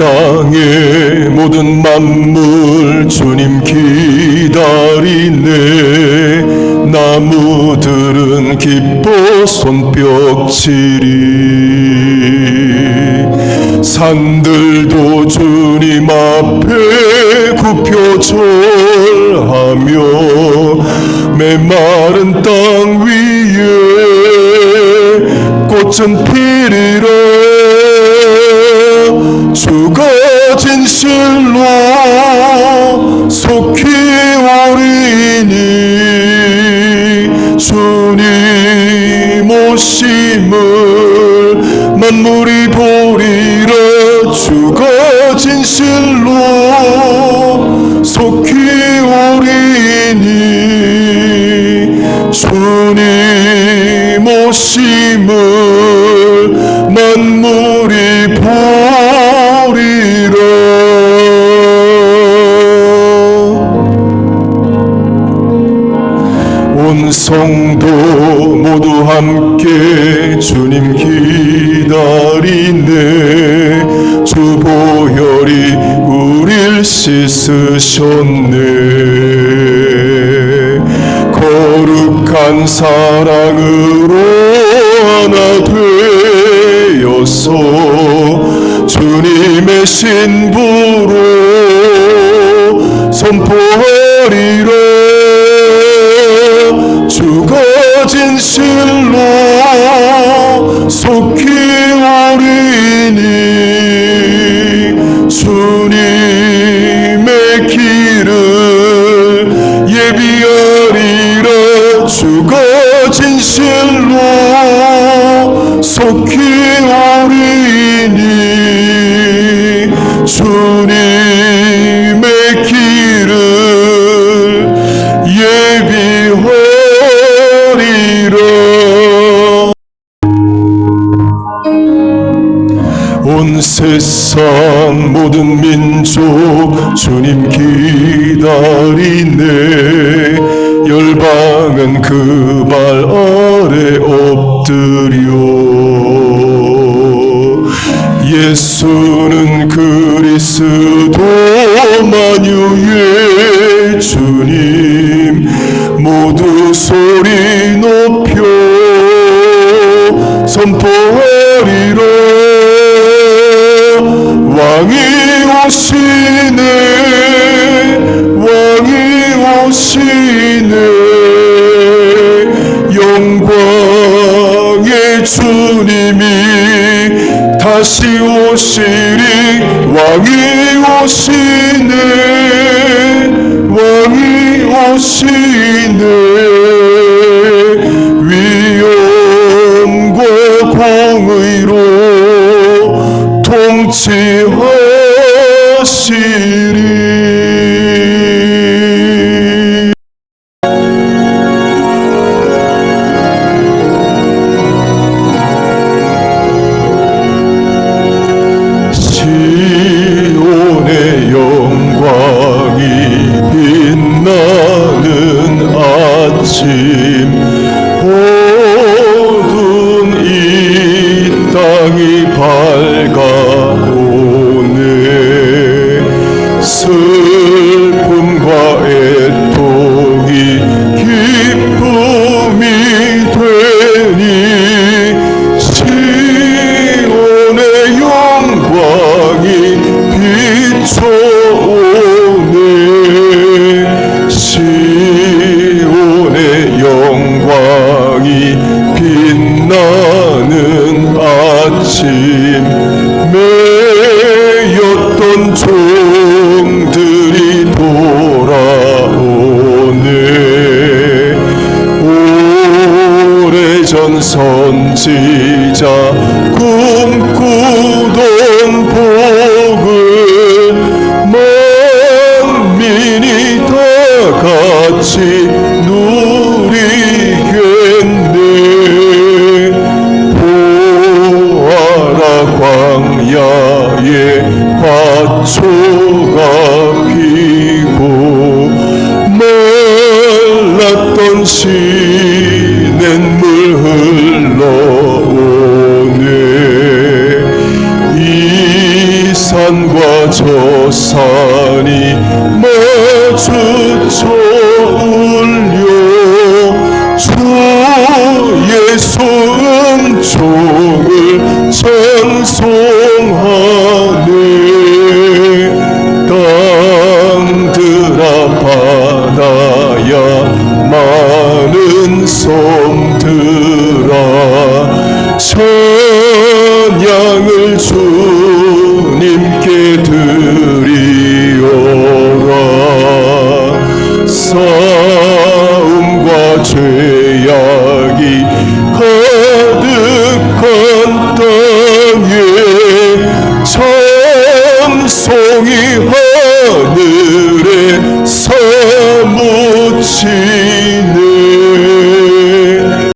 땅의 모든 만물 주님 기다리네. 나무들은 기뻐 손뼉치리. 산들도 주님 앞에 굽혀 절하며 메마른 땅 위에 꽃은 피리라 주가 진실로 속히 오리니 주님 오심을 만물이 보리라 주가 진실로 속히 오리니 주님 오심 성도 모두 함께 주님 기다리네. 주 보혈이 우릴 씻으셨네. 거룩한 사랑으로 하나 되어서 주님의 신부로 선포하리라 속히 오리니 주님의 길을 예비하리라 주가 진실로 속히 오리니 주님 온 세상 모든 민족 주님 기다리네. 열방은 그 발 아래 엎드려. 예수는 그리스도 만유의 주님. 모두 소리 높여 선포하리라 왕이 오시네. 왕이 오시네. 영광의 주님이 다시 오시리. 왕이 오시네. 왕이 오시네 cheating. 아침 매였던 종들이 돌아오네. 오래전 선지자 꿈꾸던 복을 만민이 다 같이 누 밭초가 피고 말랐던 시냇물 흘러오네. 이 산과 저 산이 마주쳐 울려 주의 성종을 찬송 찬양을 주